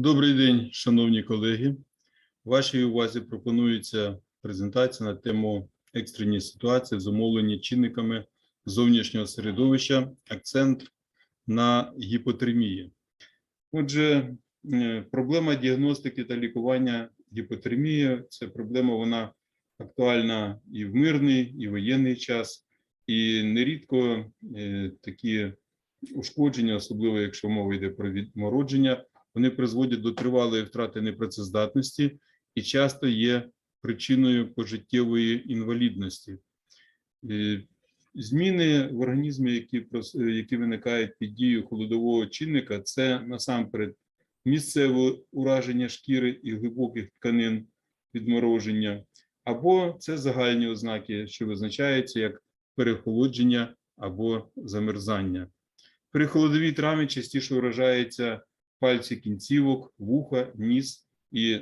Добрий день, шановні колеги. Вашій увазі пропонується презентація на тему екстрені ситуації, зумовлені чинниками зовнішнього середовища, акцент на гіпотермії. Отже, е, проблема діагностики та лікування гіпотермії це проблема, вона актуальна і в мирний, і в воєнний час, і нерідко е, такі ушкодження, особливо якщо мова йде про відмородження, вони призводять до тривалої втрати непрацездатності і часто є причиною пожиттєвої інвалідності. Е, Зміни в організмі, які, е, які виникають під дією холодового чинника, це насамперед місцеве ураження шкіри і глибоких тканин відмороження, або це загальні ознаки, що визначаються як перехолодження або замерзання. При холодовій травмі частіше вражаються пальці кінцівок, вуха, ніс і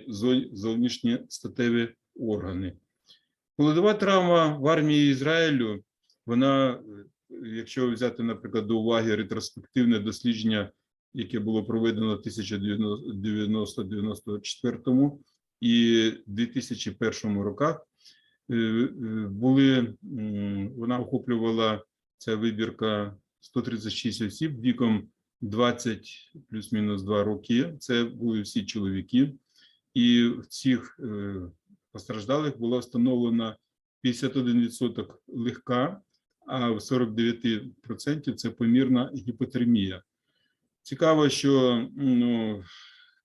зовнішні статеві органи. Холодова травма в армії Ізраїлю, вона, е, якщо взяти, наприклад, до уваги ретроспективне дослідження, яке було проведено в 1990-94 і 2001 роках, е, е, були, вона охоплювала ця вибірка 136 осіб віком 20 плюс-мінус 2 роки. Це були всі чоловіки, і в цих е, постраждалих було встановлено 51% легка, а в 49% це помірна гіпотермія. Цікаво, що ну,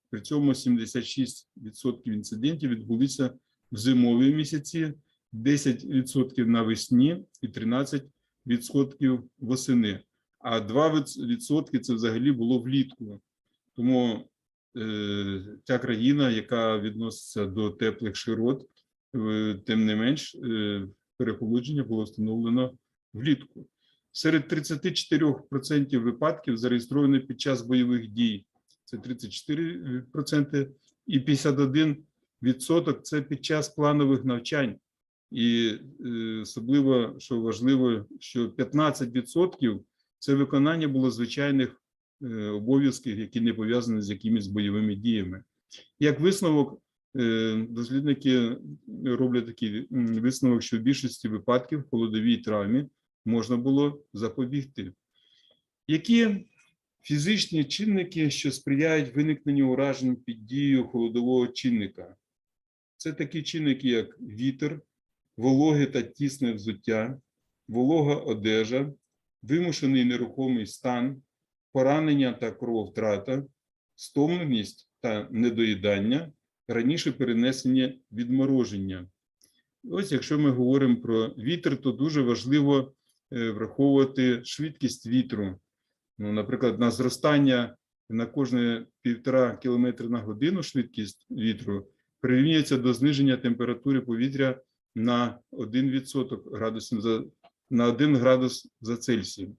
при цьому 76% інцидентів відбулися в зимові місяці, 10% навесні і 13% восени а 2% це взагалі було влітку. Тому е, ця країна, яка відноситься до теплих широт, е, тим не менш, е, переполодження було встановлено влітку. Серед 34% випадків зареєстровані під час бойових дій. Це 34% і 51% це під час планових навчань. І е, особливо, що важливо, що 15% це виконання було звичайних е, обов'язків, які не пов'язані з якимись бойовими діями. Як висновок, е, дослідники роблять такий висновок, що в більшості випадків холодовій травмі можна було запобігти. Які фізичні чинники, що сприяють виникненню уражень під дією холодового чинника? Це такі чинники, як вітер, вологе та тісне взуття, волога одежа, вимушений нерухомий стан, поранення та крововтрата, стомленість та недоїдання, раніше перенесення відмороження. Ось якщо ми говоримо про вітер, то дуже важливо е, враховувати швидкість вітру. Ну, наприклад, на зростання на кожне півтора кілометри на годину швидкість вітру прирівнюється до зниження температури повітря на 1% градусів за на 1 градус за Цельсієм.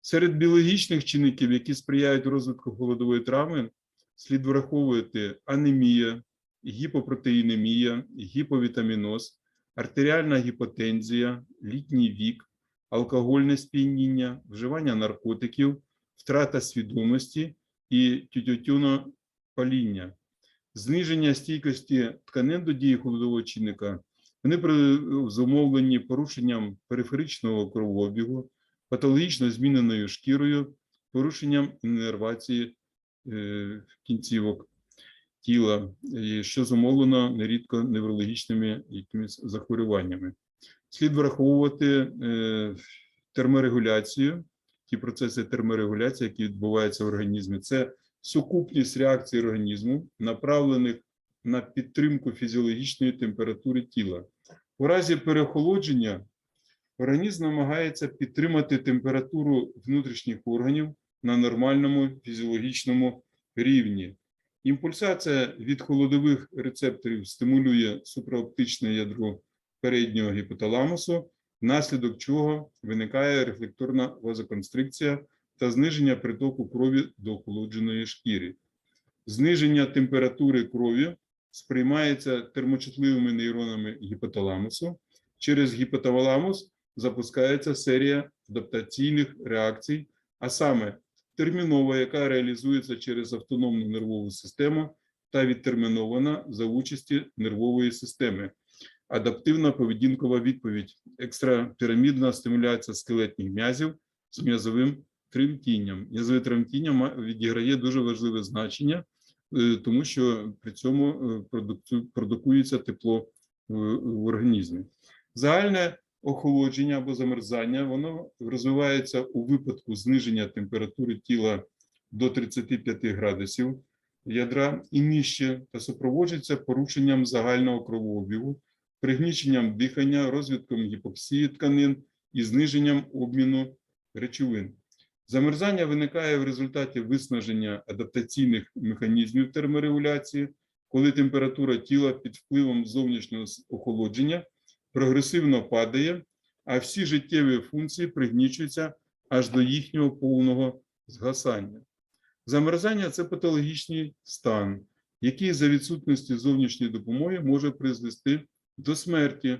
Серед біологічних чинників, які сприяють розвитку холодової травми, слід враховувати анемія, гіпопротеїнемія, гіповітаміноз, артеріальна гіпотензія, літній вік, алкогольне сп'яніння, вживання наркотиків, втрата свідомості і тютюнопаління. Зниження стійкості тканин до дії холодового чинника вони при- зумовлені порушенням периферичного кровообігу, патологічно зміненою шкірою, порушенням іннервації е, кінцівок тіла, що зумовлено нерідко неврологічними якимись захворюваннями. Слід враховувати е, терморегуляцію, ті процеси терморегуляції, які відбуваються в організмі. Це сукупність реакцій організму, направлених на підтримку фізіологічної температури тіла. У разі переохолодження організм намагається підтримати температуру внутрішніх органів на нормальному фізіологічному рівні. Імпульсація від холодових рецепторів стимулює суpraоптичне ядро переднього гіпоталамусу, внаслідок чого виникає рефлекторна вазоконстрикція та зниження притоку крові до охолодженої шкіри. Зниження температури крові сприймається термочутливими нейронами гіпоталамусу. Через гіпоталамус запускається серія адаптаційних реакцій, а саме термінова, яка реалізується через автономну нервову систему, та відтермінована за участі нервової системи. Адаптивна поведінкова відповідь. Екстрапірамідна стимуляція скелетних м'язів з м'язовим тремтінням. М'язове тремтіння відіграє дуже важливе значення, тому що при цьому е, продукується тепло в організмі. Загальне охолодження або замерзання воно розвивається у випадку зниження температури тіла до 35 градусів ядра і нижче та супроводжується порушенням загального кровообігу, пригніченням дихання, розвитком гіпоксії тканин і зниженням обміну речовин. Замерзання виникає в результаті виснаження адаптаційних механізмів терморегуляції, коли температура тіла під впливом зовнішнього охолодження прогресивно падає, а всі життєві функції пригнічуються аж до їхнього повного згасання. Замерзання це патологічний стан, який за відсутності зовнішньої допомоги може призвести до смерті.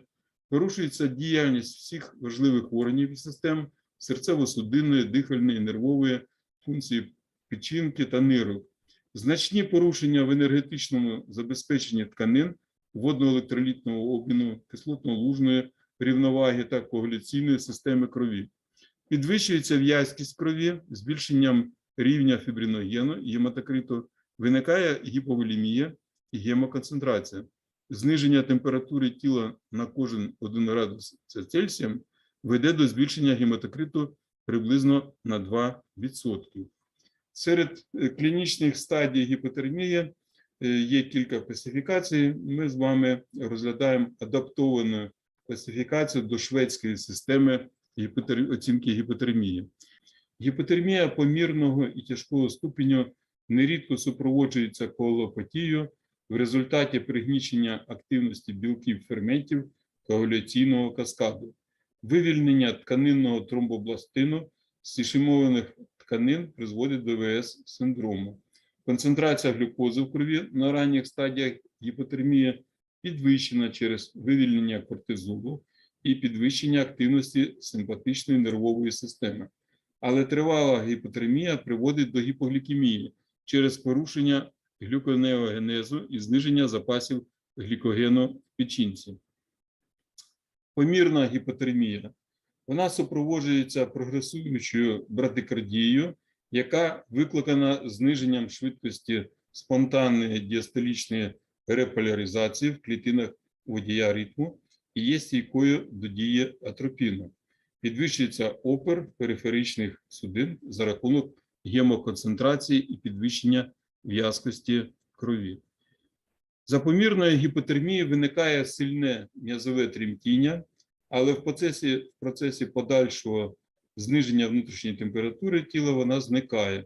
Порушується діяльність всіх важливих органів і систем серцево-судинної, дихальної, нервової функції печінки та нирок. Значні порушення в енергетичному забезпеченні тканин, водно-електролітного обміну, кислотно-лужної рівноваги та коагуляційної системи крові. Підвищується в'язкість крові збільшенням рівня фібриногену гематокриту, виникає гіповолемія і гемоконцентрація. Зниження температури тіла на кожен 1 градус Цельсія веде до збільшення гематокриту приблизно на 2%. Серед е, клінічних стадій гіпотермії е, є кілька класифікацій. Ми з вами розглядаємо адаптовану класифікацію до шведської системи оцінки гіпотермії. Гіпотермія помірного і тяжкого ступеню нерідко супроводжується коалопатією в результаті пригнічення активності білків ферментів коагуляційного каскаду, вивільнення тканинного тромбобластину з ішемованих тканин призводить до ВС синдрому. Концентрація глюкози в крові на ранніх стадіях гіпотермії підвищена через вивільнення кортизолу і підвищення активності симпатичної нервової системи. Але тривала гіпотермія приводить до гіпоглікемії через порушення глюконеогенезу і зниження запасів глікогену в печінці. Помірна гіпотермія. Вона супроводжується прогресуючою брадикардією, яка викликана зниженням швидкості спонтанної діастолічної реполяризації в клітинах водія ритму і є стійкою до дії атропіну. Підвищується опер периферичних судин за рахунок гемоконцентрації і підвищення в'язкості крові. За помірної гіпотермії виникає сильне м'язове тремтіння, але в процесі, в процесі подальшого зниження внутрішньої температури тіла вона зникає.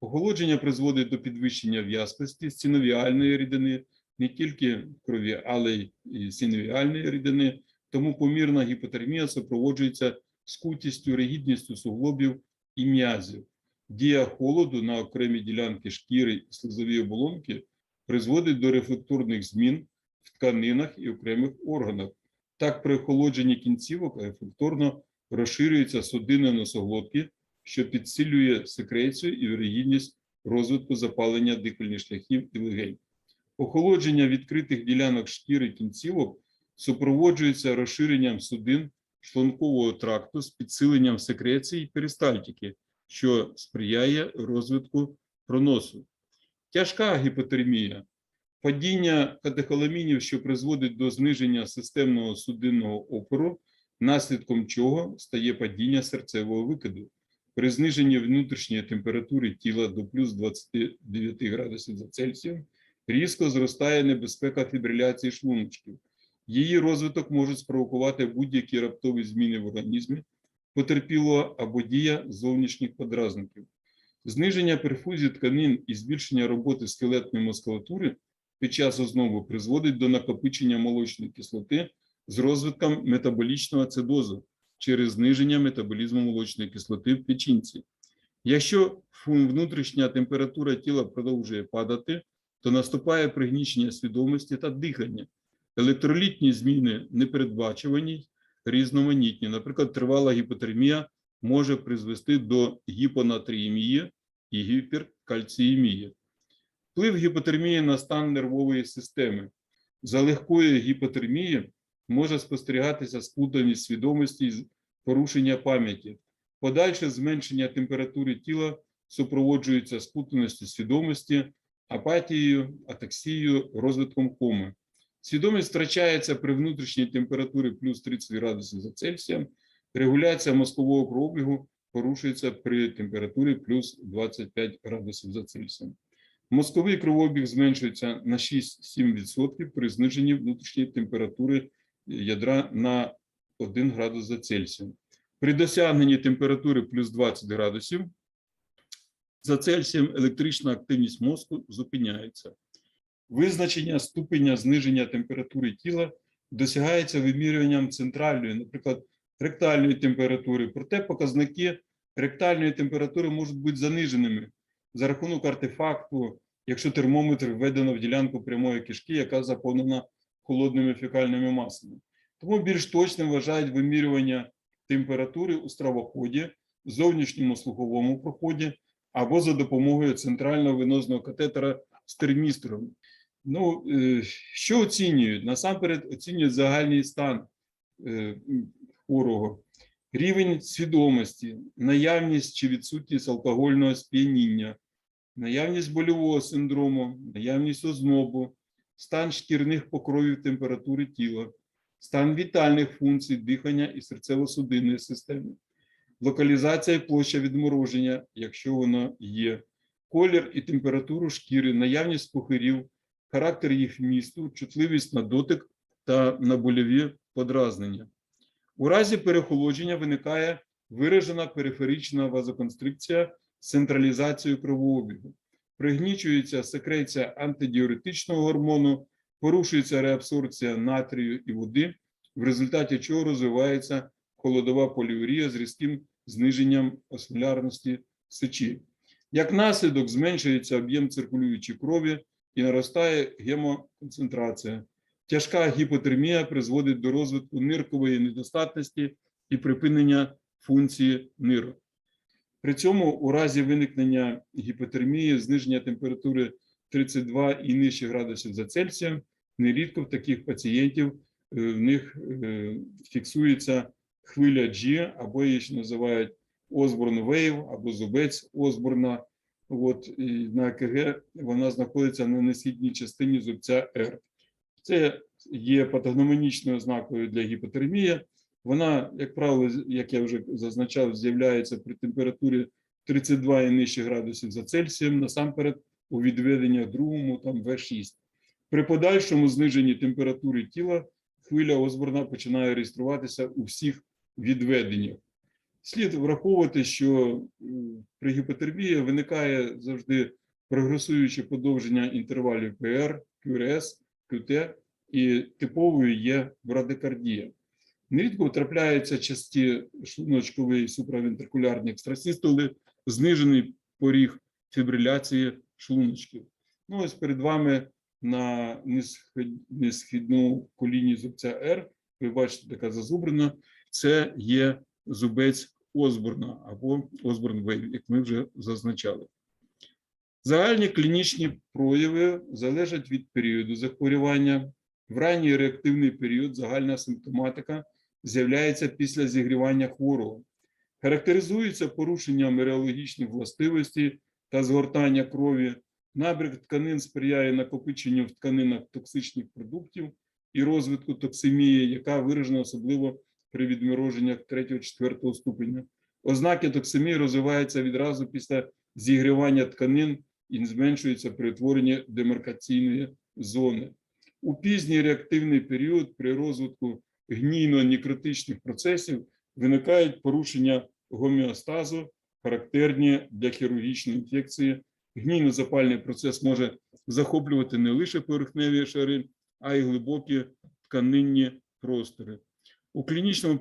Охолодження призводить до підвищення в'язкості синовіальної рідини, не тільки крові, але й синовіальної рідини. Тому помірна гіпотермія супроводжується скутістю, ригідністю суглобів і м'язів. Дія холоду на окремі ділянки шкіри і слизові оболонки призводить до рефлекторних змін в тканинах і окремих органах. Так, при охолодженні кінцівок рефлекторно розширюються судини носоглотки, що підсилює секрецію і вірогідність розвитку запалення дихальних шляхів і легень. Охолодження відкритих ділянок шкіри кінцівок супроводжується розширенням судин шлункового тракту з підсиленням секреції і перистальтики, що сприяє розвитку проносу. Тяжка гіпотермія, падіння катехоламінів, що призводить до зниження системного судинного опору, наслідком чого стає падіння серцевого викиду. При зниженні внутрішньої температури тіла до плюс 29 градусів за Цельсієм різко зростає небезпека фібриляції шлуночків. Її розвиток може спровокувати будь-які раптові зміни в організмі, потерпілого або дія зовнішніх подразників. Зниження перфузії тканин і збільшення роботи скелетної мускулатури під час ознобу призводить до накопичення молочної кислоти з розвитком метаболічного ацидозу через зниження метаболізму молочної кислоти в печінці. Якщо внутрішня температура тіла продовжує падати, то наступає пригнічення свідомості та дихання. Електролітні зміни непередбачувані, різноманітні. Наприклад, тривала гіпотермія може призвести до гіпонатріємії і гіперкальціємія. Вплив гіпотермії на стан нервової системи. За легкої гіпотермії може спостерігатися сплутаність свідомості і порушення пам'яті. Подальше зменшення температури тіла супроводжується сплутаністю свідомості, апатією, атаксією, розвитком коми. Свідомість втрачається при внутрішній температурі плюс 30 градусів за Цельсієм, регуляція мозкового кровообігу порушується при температурі плюс 25 градусів за Цельсієм. Мозковий кровообіг зменшується на 6-7% при зниженні внутрішньої температури ядра на 1 градус за Цельсієм. При досягненні температури плюс 20 градусів за Цельсієм електрична активність мозку зупиняється. Визначення ступеня зниження температури тіла досягається вимірюванням центральної, наприклад, ректальної температури. Проте показники ректальної температури можуть бути заниженими за рахунок артефакту, якщо термометр введено в ділянку прямої кишки, яка заповнена холодними фекальними масами. Тому більш точним вважають вимірювання температури у стравоході, зовнішньому слуховому проході або за допомогою центрального венозного катетера з термістором. Ну, е, що оцінюють? Насамперед оцінюють загальний стан е, хворого, рівень свідомості, наявність чи відсутність алкогольного сп'яніння, наявність больового синдрому, наявність ознобу, стан шкірних покровів температури тіла, стан вітальних функцій дихання і серцево-судинної системи, локалізація і площа відмороження, якщо воно є, колір і температуру шкіри, наявність пухирів, характер їх вмісту, чутливість на дотик та на больові подразнення. У разі перехолодження виникає виражена периферична вазоконстрикція з централізацією кровообігу. Пригнічується секреція антидіуретичного гормону, порушується реабсорбція натрію і води, в результаті чого розвивається холодова поліурія з різким зниженням осмолярності сечі. Як наслідок зменшується об'єм циркулюючої крові і наростає гемоконцентрація. Тяжка гіпотермія призводить до розвитку ниркової недостатності і припинення функції нирок. При цьому у разі виникнення гіпотермії, зниження температури 32 і нижче градусів за Цельсієм, нерідко в таких пацієнтів е, в них е, фіксується хвиля G, або її ще називають Osborne Wave, або зубець Осборна. От, на ЕКГ вона знаходиться на несхідній частині зубця R. Це є патогномонічною ознакою для гіпотермії. Вона, як правило, як я вже зазначав, з'являється при температурі 32 і нижче градусів за Цельсієм, насамперед у відведеннях другому, там В6. При подальшому зниженні температури тіла хвиля Осборна починає реєструватися у всіх відведеннях. Слід враховувати, що при гіпотермії виникає завжди прогресуюче подовження інтервалів ПР, QRS, QT, і типовою є брадикардія. Нерідко трапляються часті шлуночкові суправентрикулярні екстрасістоли, знижений поріг фібриляції шлуночків. Ну, ось перед вами на несхід- несхідному коліні зубця R, ви бачите, така зазубрена, це є зубець Осборна або Осборн Вейв, як ми вже зазначали. Загальні клінічні прояви залежать від періоду захворювання. В ранній реактивний період загальна симптоматика з'являється після зігрівання хворого. Характеризується порушенням мереологічних властивостей та згортання крові. Набряк тканин сприяє накопиченню в тканинах токсичних продуктів і розвитку токсемії, яка виражена особливо при відмороженнях 3-4 ступеня. Ознаки токсемії розвиваються відразу після зігрівання тканин і зменшуються при утворенні демаркаційної зони. У пізній реактивний період при розвитку гнійно-нікротичних процесів виникають порушення гомеостазу, характерні для хірургічної інфекції. Гнійно-запальний процес може захоплювати не лише поверхневі шари, а й глибокі тканинні простори. У клінічному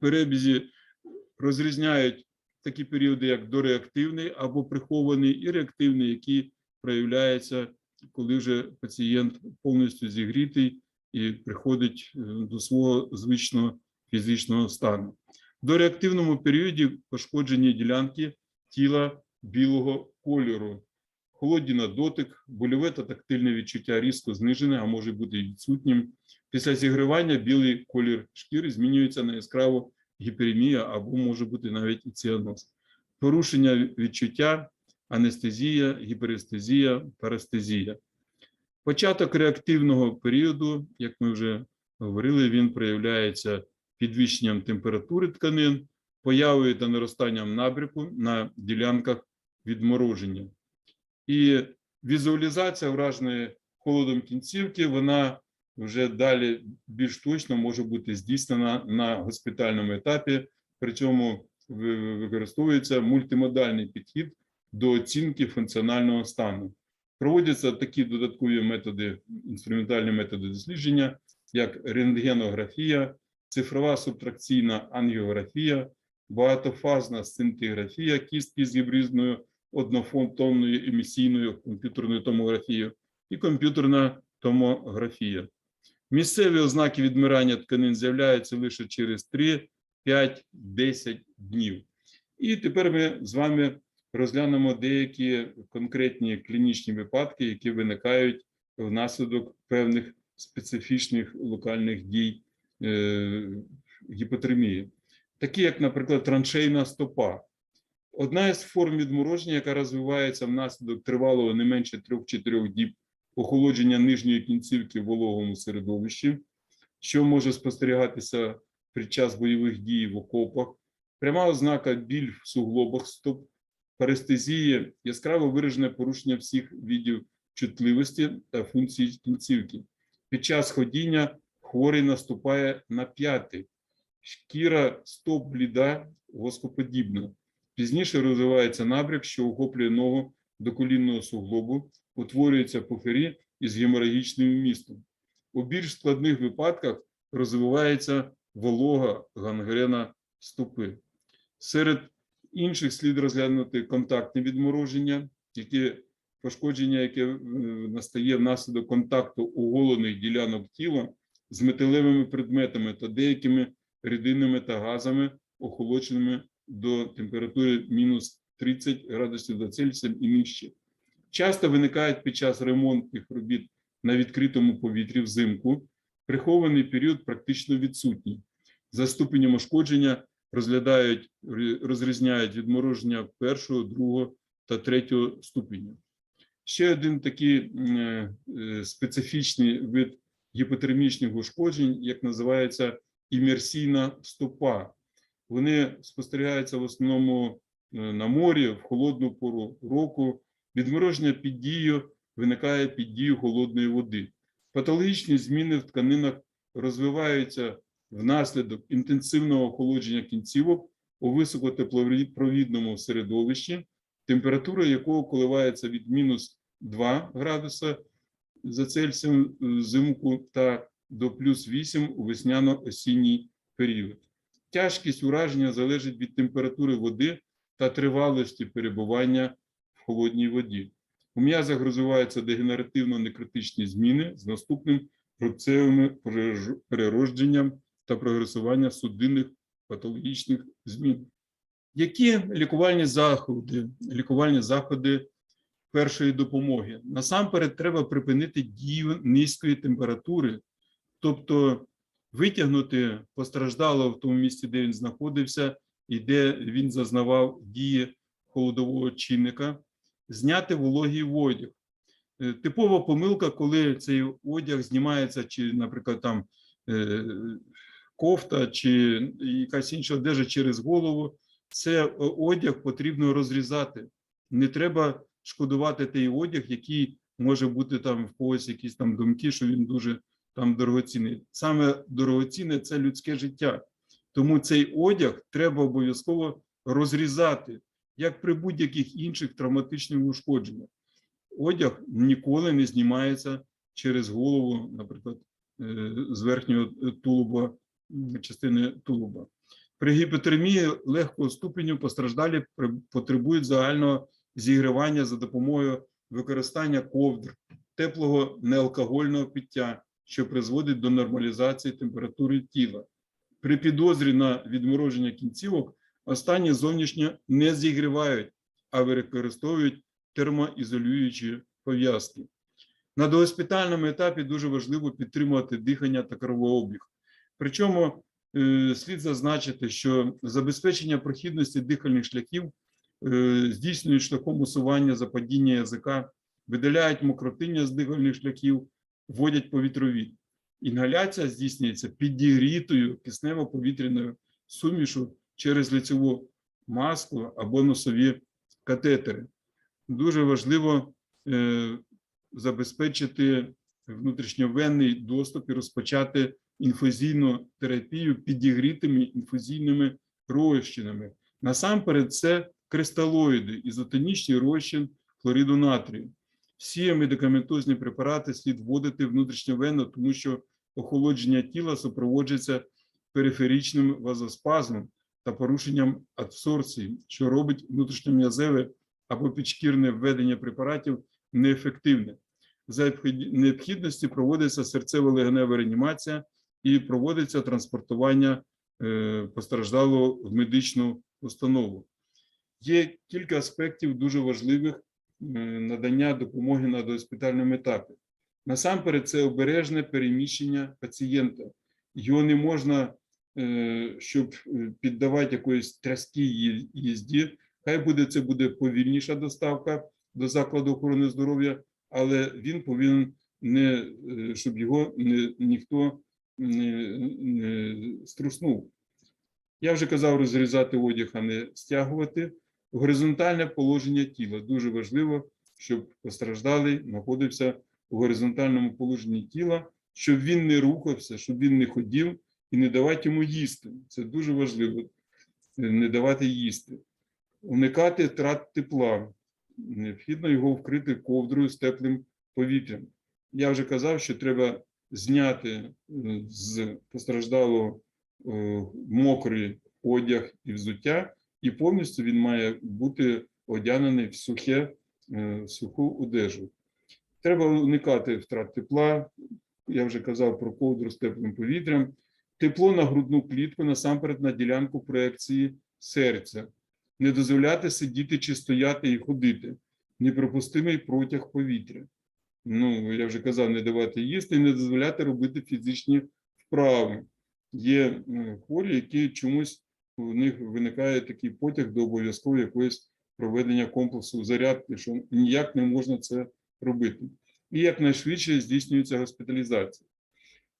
перебізі розрізняють такі періоди, як дореактивний або прихований, і реактивний, який проявляється, коли вже пацієнт повністю зігрітий і приходить е, до свого звичного фізичного стану. В дореактивному періоді пошкоджені ділянки тіла білого кольору, холодні на дотик, больове та тактильне відчуття різко знижене, а може бути і відсутнім. Після зігрівання білий колір шкіри змінюється на яскраву гіперемія або може бути навіть і ціаноз. Порушення відчуття, анестезія, гіперестезія, парестезія. Початок реактивного періоду, як ми вже говорили, він проявляється підвищенням температури тканин, появою та наростанням набряку на ділянках відмороження. І візуалізація враженої холодом кінцівки, вона вже далі більш точно може бути здійснена на госпітальному етапі. При цьому використовується мультимодальний підхід до оцінки функціонального стану. Проводяться такі додаткові методи, інструментальні методи дослідження, як рентгенографія, цифрова субтракційна ангіографія, багатофазна сцинтиграфія кістки з гібридною однофотонною емісійною комп'ютерною томографією і комп'ютерна томографія. Місцеві ознаки відмирання тканин з'являються лише через 3, 5, 10 днів. І тепер ми з вами розглянемо деякі конкретні клінічні випадки, які виникають внаслідок певних специфічних локальних дій е, гіпотермії, такі як, наприклад, траншейна стопа. Одна із форм відмороження, яка розвивається внаслідок тривалого не менше 3-4 діб охолодження нижньої кінцівки в вологому середовищі, що може спостерігатися під час бойових дій в окопах, пряма ознака біль в суглобах стоп, парестезія, яскраво виражене порушення всіх видів чутливості та функцій кінцівки. Під час ходіння хворий наступає на п'яти, шкіра стоп бліда, воскоподібна. Пізніше розвивається набряк, що охоплює ногу до колінного суглобу, утворюється пухирі із геморагічним вмістом. У більш складних випадках розвивається волога гангрена стопи. Серед інших слід розглянути контактне відмороження, яке пошкодження, яке е, настає внаслідок контакту оголених ділянок тіла з металевими предметами та деякими рідинами та газами, охолодженими до температури мінус 30 градусів за Цельсієм і нижче. Часто виникають під час ремонтних робіт на відкритому повітрі взимку. Прихований період практично відсутній. За ступенем ушкодження розглядають, розрізняють відмороження першого, другого та третього ступеня. Ще один такий е, е, специфічний вид гіпотермічних ушкоджень, як називається імерсійна стопа. Вони спостерігаються в основному е, на морі в холодну пору року. Відмороження під дією виникає під дією холодної води. Патологічні зміни в тканинах розвиваються внаслідок інтенсивного охолодження кінцівок у високотеплопровідному середовищі, температура якого коливається від мінус 2 градуса за Цельсієм взимку та до плюс 8 у весняно-осінній період. Тяжкість ураження залежить від температури води та тривалості перебування холодній воді. У м'язах розвиваються дегенеративно-некритичні зміни з наступним перерож- переродженням та прогресування судинних патологічних змін. Які лікувальні заходи, лікувальні заходи першої допомоги? Насамперед, треба припинити дію низької температури, тобто витягнути постраждалого в тому місці, де він знаходився, і де він зазнавав дії холодового чинника, зняти вологий одяг. Е, Типова помилка, коли цей одяг знімається, чи, наприклад, там е, кофта, чи якась інша одежа через голову, це е, одяг потрібно розрізати. Не треба шкодувати той одяг, який може бути там в когось якісь там думки, що він дуже там дорогоцінний. Саме дорогоцінне це людське життя. Тому цей одяг треба обов'язково розрізати, як при будь-яких інших травматичних ушкодженнях. Одяг ніколи не знімається через голову, наприклад, е, з верхнього тулуба, частини тулуба. При гіпотермії легкого ступеню постраждалі потребують загального зігрівання за допомогою використання ковдр, теплого неалкогольного пиття, що призводить до нормалізації температури тіла. При підозрі на відмороження кінцівок останні зовнішньо не зігрівають, а використовують термоізолюючі пов'язки. На догоспітальному етапі дуже важливо підтримувати дихання та кровообіг. Причому е, слід зазначити, що забезпечення прохідності дихальних шляхів е, здійснюють шляхом усування западіння язика, видаляють мокротиння з дихальних шляхів, вводять повітрові. Інгаляція здійснюється підігрітою киснево-повітряною сумішу через лицеву маску або носові катетери. Дуже важливо е, забезпечити внутрішньовенний доступ і розпочати інфузійну терапію підігрітими інфузійними розчинами. Насамперед, це кристалоїди, ізотонічний розчин хлориду натрію. Всі медикаментозні препарати слід вводити внутрішньовенно, тому що охолодження тіла супроводжується периферичним вазоспазмом та порушенням абсорбції, що робить внутрішньом'язеве або підшкірне введення препаратів неефективне. За необхідності проводиться серцево-легенева реанімація і проводиться транспортування е, постраждалого в медичну установу. Є кілька аспектів дуже важливих е, надання допомоги на догоспітальному етапі. Насамперед, це обережне переміщення пацієнта. Його не можна, щоб е, піддавати якоїсь тряскій їзді. Хай буде це буде повільніша доставка до закладу охорони здоров'я, але він повинен не е, щоб його не, ніхто не, не струснув. Я вже казав розрізати одяг, а не стягувати. Горизонтальне положення тіла дуже важливо, щоб постраждалий знаходився в горизонтальному положенні тіла, щоб він не рухався, щоб він не ходив і не давати йому їсти. Це дуже важливо е, не давати їсти. Уникати втрат тепла. Необхідно його вкрити ковдрою з теплим повітрям. Я вже казав, що треба зняти е, з постраждалого е, мокрий одяг і взуття, і повністю він має бути одягнений в сухе, в суху одежу. Треба уникати втрат тепла. Я вже казав про ковдру з теплим повітрям. Тепло на грудну клітку, насамперед на ділянку проекції серця. Не дозволяти сидіти чи стояти і ходити. Неприпустимий протяг повітря. Ну, я вже казав, не давати їсти не дозволяти робити фізичні вправи. Є хворі, які чомусь у них виникає такий потяг до обов'язково якоїсь проведення комплексу зарядки, що ніяк не можна це робити. І якнайшвидше здійснюється госпіталізація.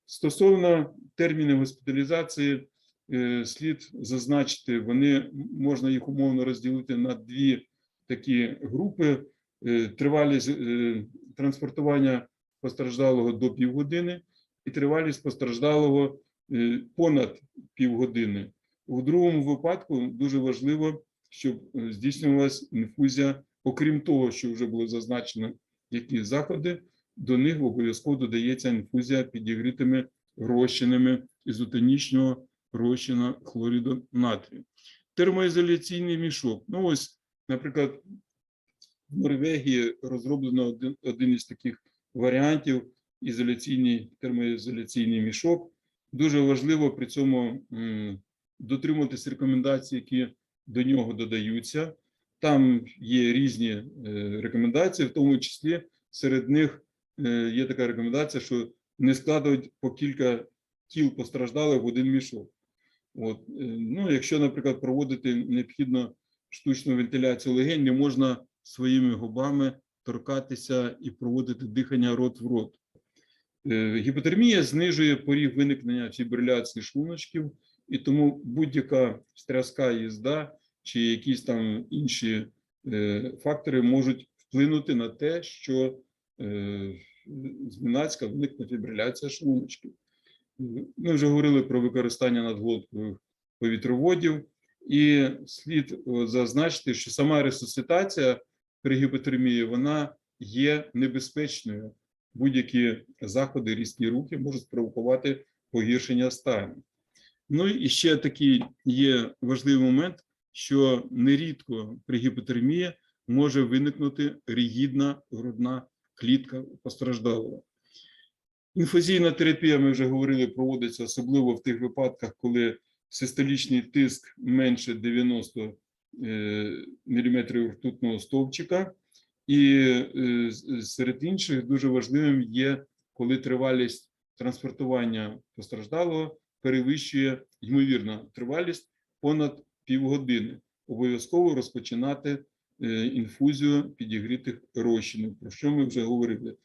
Стосовно термінів госпіталізації, е, слід зазначити, вони можна їх умовно розділити на дві такі групи. Е, Тривалість е, транспортування постраждалого до півгодини і тривалість постраждалого понад півгодини. У другому випадку дуже важливо, щоб здійснювалася інфузія, окрім того, що вже було зазначено, які заходи, до них обов'язково додається інфузія підігрітими розчинами ізотонічного розчина хлориду натрію. Термоізоляційний мішок. Ну ось, наприклад, в Норвегії розроблено один, один із таких варіантів ізоляційний термоізоляційний мішок. Дуже важливо при цьому дотримуватись рекомендацій, які до нього додаються. Там є різні е, рекомендації, в тому числі серед них є така рекомендація, що не складують по кілька тіл постраждалих в один мішок. От, е, ну, якщо, наприклад, проводити необхідно штучну вентиляцію легень, не можна своїми губами торкатися і проводити дихання рот в рот. Е, Гіпотермія знижує поріг виникнення фібриляції шлуночків, і тому будь-яка стряска їзда чи якісь там інші е, фактори можуть вплинути на те, що е, зненацька виникне фібриляція шлуночків. Ми вже говорили про використання надглоткових повітроводів, і слід зазначити, що сама ресусцитація при гіпотермії вона є небезпечною. Будь-які заходи, різкі рухи можуть спровокувати погіршення стану. Ну і ще такий є важливий момент, що нерідко при гіпотермії може виникнути ригідна грудна клітка постраждалого. Інфузійна терапія, ми вже говорили, проводиться особливо в тих випадках, коли систолічний тиск менше 90 мм ртутного стовпчика, І е, серед інших дуже важливим є, коли тривалість транспортування постраждалого перевищує ймовірна тривалість понад півгодини. Обов'язково розпочинати е, інфузію підігрітих розчинів, про що ми вже говорили.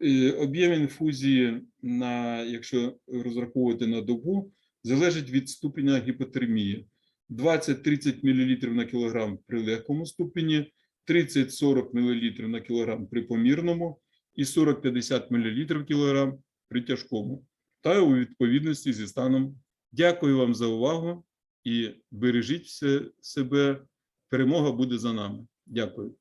Е, Об'єм інфузії, на, якщо розраховувати на добу, залежить від ступеня гіпотермії. 20-30 мл на кілограм при легкому ступені, 30-40 мл на кілограм при помірному і 40-50 мл кілограм при тяжкому та у відповідності зі станом. Дякую вам за увагу і бережіть себе. Перемога буде за нами. Дякую.